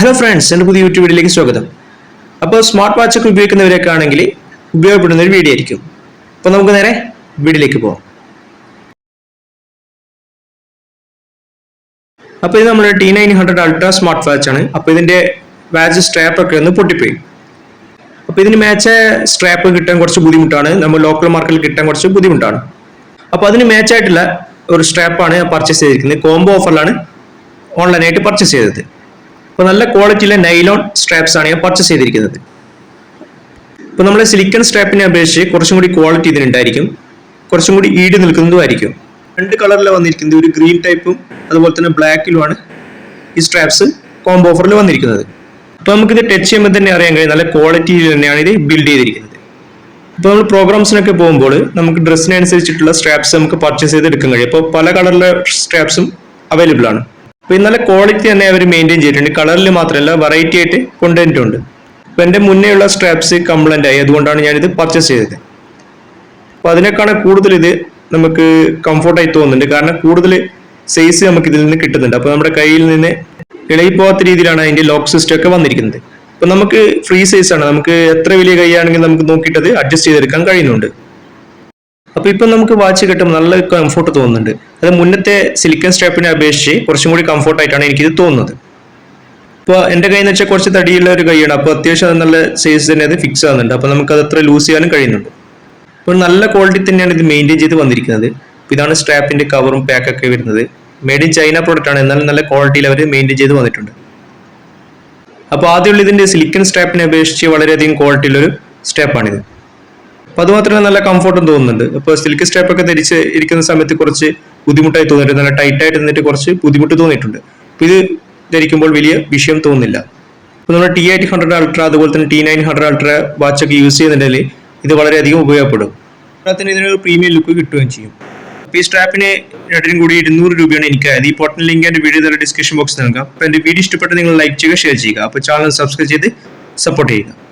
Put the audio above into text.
Hello friends എന്റെ പുതിയ YouTube വീഡിയോയിലേക്ക് സ്വാഗതം. അപ്പോൾ സ്മാർട്ട് വാച്ച് ഒക്കെ ഉപയോഗിക്കുന്നവരൊക്കെ ആണെങ്കിൽ ഉപയോഗപ്പെടുന്ന ഒരു വീഡിയോ ആയിരിക്കും. അപ്പോൾ നമുക്ക് നേരെ വീഡിയോയിലേക്ക് പോവാം. അപ്പോൾ ഇത് നമ്മുടെ T nine hundred ultra smart watch ആണ്. അപ്പോൾ ഇതിന്റെ വാച്ച് സ്ട്രാപ്പ് ഒക്കെ ഒന്ന് പൊട്ടിപ്പോയി. അപ്പോൾ ഇതിന് മാച്ച സ്ട്രാപ്പ് കിട്ടാൻ കുറച്ച് ബുദ്ധിമുട്ടാണ്. നമ്മൾ ലോക്കൽ മാർക്കറ്റിൽ കിട്ടാൻ കുറച്ച് ബുദ്ധിമുട്ടാണ്. അപ്പോൾ അതിന് മാച്ചായിട്ടുള്ള ഒരു സ്ട്രാപ്പാണ് പർച്ചേസ് ചെയ്തിരിക്കുന്നത്. കോംബോ ഓഫറിലാണ് ഓൺലൈനായിട്ട് പർച്ചേസ് ചെയ്തത്. അപ്പോൾ നല്ല ക്വാളിറ്റിയിലെ നൈലോൺ സ്ട്രാപ്സ് ആണ് ഞാൻ പർച്ചേസ് ചെയ്തിരിക്കുന്നത്. ഇപ്പോൾ നമ്മൾ സിലിക്കൺ സ്ട്രാപ്പിനെ അപേക്ഷിച്ച് കുറച്ചും കൂടി ക്വാളിറ്റി ഇതിനുണ്ടായിരിക്കും കുറച്ചും കൂടി ഈട് നിൽക്കുന്നതുമായിരിക്കും രണ്ട് കളറിൽ വന്നിരിക്കുന്നത്. ഒരു ഗ്രീൻ ടൈപ്പും അതുപോലെ തന്നെ ബ്ലാക്കിലുമാണ് ഈ സ്ട്രാപ്സ് കോംബോ ഓഫറിൽ വന്നിരിക്കുന്നത്. അപ്പോൾ നമുക്കിത് ടച്ച് ചെയ്യുമ്പോൾ തന്നെ അറിയാൻ കഴിയും. നല്ല ക്വാളിറ്റിയിൽ തന്നെയാണ് ഇത് ബിൽഡ് ചെയ്തിരിക്കുന്നത്. ഇപ്പോൾ നമ്മൾ പ്രോഗ്രാംസിനൊക്കെ പോകുമ്പോൾ നമുക്ക് ഡ്രസ്സിനനുസരിച്ചിട്ടുള്ള സ്ട്രാപ്സ് നമുക്ക് പർച്ചേസ് ചെയ്ത് എടുക്കാൻ കഴിയും. അപ്പോൾ പല കളറിലെ സ്ട്രാപ്സും അവൈലബിൾ ആണ്. അപ്പോൾ ഇന്നലെ ക്വാളിറ്റി തന്നെ അവർ മെയിന്റെയിൻ ചെയ്തിട്ടുണ്ട്. കളറിൽ മാത്രമല്ല വെറൈറ്റി ആയിട്ട് കൊണ്ടുവന്നിട്ടുണ്ട് അപ്പോൾ എന്റെ മുന്നേ ഉള്ള സ്ട്രാപ്സ് കംപ്ലൈന്റ് ആയി. അതുകൊണ്ടാണ് ഞാനിത് പർച്ചേസ് ചെയ്തത്. അപ്പോൾ അതിനേക്കാണ് കൂടുതൽ ഇത് നമുക്ക് കംഫർട്ടായി തോന്നുന്നുണ്ട്. കാരണം കൂടുതൽ സൈസ് നമുക്ക് ഇതിൽ നിന്ന് കിട്ടുന്നുണ്ട്. അപ്പോൾ നമ്മുടെ കയ്യിൽ നിന്ന് ഇളകി പോകാത്ത രീതിയിലാണ് അതിന്റെ ലോക്ക് സിസ്റ്റം ഒക്കെ വന്നിരിക്കുന്നത്. അപ്പൊ നമുക്ക് ഫ്രീ സൈസ് ആണ്. നമുക്ക് എത്ര വലിയ കൈയാണെങ്കിൽ നമുക്ക് നോക്കിയിട്ട് അഡ്ജസ്റ്റ് ചെയ്തെടുക്കാൻ കഴിയുന്നുണ്ട്. അപ്പൊ ഇപ്പൊ നമുക്ക് വാച്ച് കിട്ടുമ്പോൾ നല്ല കംഫോർട്ട് തോന്നുന്നുണ്ട്. അത് മുന്നത്തെ സിലിക്കൺ സ്ട്രാപ്പിനെ അപേക്ഷിച്ച് കുറച്ചും കൂടി കംഫോർട്ട് ആയിട്ടാണ് എനിക്കിത് തോന്നുന്നത്. ഇപ്പോൾ എന്റെ കൈ എന്ന് വെച്ചാൽ കുറച്ച് തടിയുള്ള ഒരു കൈയാണ്. അപ്പോൾ അത്യാവശ്യം അത് നല്ല സൈസ് തന്നെ അത് ഫിക്സ് ആകുന്നുണ്ട് അപ്പോൾ നമുക്ക് അത് അത്ര ലൂസ് ചെയ്യാനും കഴിയുന്നുണ്ട്. അപ്പോൾ നല്ല ക്വാളിറ്റി തന്നെയാണ് ഇത് മെയിന്റെയിൻ ചെയ്ത് വന്നിരിക്കുന്നത്. അപ്പോൾ ഇതാണ് സ്ട്രാപ്പിന്റെ കവറും പാക്കൊക്കെ വരുന്നത്. മെയ്ഡ് ഇൻ ചൈന പ്രോഡക്റ്റ് ആണ്. എന്നാലും നല്ല ക്വാളിറ്റിയിൽ അവർ മെയിന്റെയിൻ ചെയ്ത് വന്നിട്ടുണ്ട്. അപ്പോൾ ആദ്യമുള്ള ഇതിന്റെ സിലിക്കൺ സ്ട്രാപ്പിനെ അപേക്ഷിച്ച് വളരെയധികം ക്വാളിറ്റിയുള്ളൊരു സ്ട്രാപ്പാണിത് അപ്പോൾ അതുമാത്രമല്ല നല്ല കംഫർട്ടും തോന്നുന്നുണ്ട്. അപ്പോൾ സിൽക്ക് സ്ട്രാപ്പ് ഒക്കെ ധരിച്ച് ഇരിക്കുന്ന സമയത്ത് കുറച്ച് ബുദ്ധിമുട്ടായി തോന്നിയിട്ടുണ്ട്. നല്ല ടൈറ്റ് ആയിട്ട് നിന്നിട്ട് കുറച്ച് ബുദ്ധിമുട്ട് തോന്നിയിട്ടുണ്ട്. അപ്പോൾ ഇത് ധരിക്കുമ്പോൾ വലിയ വിഷയം തോന്നുന്നില്ല. അപ്പോൾ നമ്മൾ ടി എയ്റ്റ് ഹൺഡ്രഡ് അൾട്ര അതുപോലെ തന്നെ T nine hundred ultra watch ഒക്കെ യൂസ് ചെയ്യുന്നുണ്ടെങ്കിൽ ഇത് വളരെയധികം ഉപയോഗപ്പെടും. അതിന് ഇതിനൊരു പ്രീമിയം ലുക്ക് കിട്ടുകയും ചെയ്യും. ഈ സ്ട്രാപ്പിന് രണ്ടിനും കൂടി ഇരുന്നൂറ് രൂപയാണ് എനിക്ക് ഈ പോർട്ടൽ ലിങ്ക് എന്റെ വീഡിയോ ഡിസ്ക്രിപ്ഷൻ ബോക്സിൽ നൽകാം. അപ്പോൾ എന്റെ വീഡിയോ ഇഷ്ടപ്പെട്ട് നിങ്ങൾ ലൈക്ക് ചെയ്യുക ഷെയർ ചെയ്യുക. അപ്പോൾ ചാനൽ സബ്സ്ക്രൈബ് ചെയ്ത് സപ്പോർട്ട് ചെയ്യുക.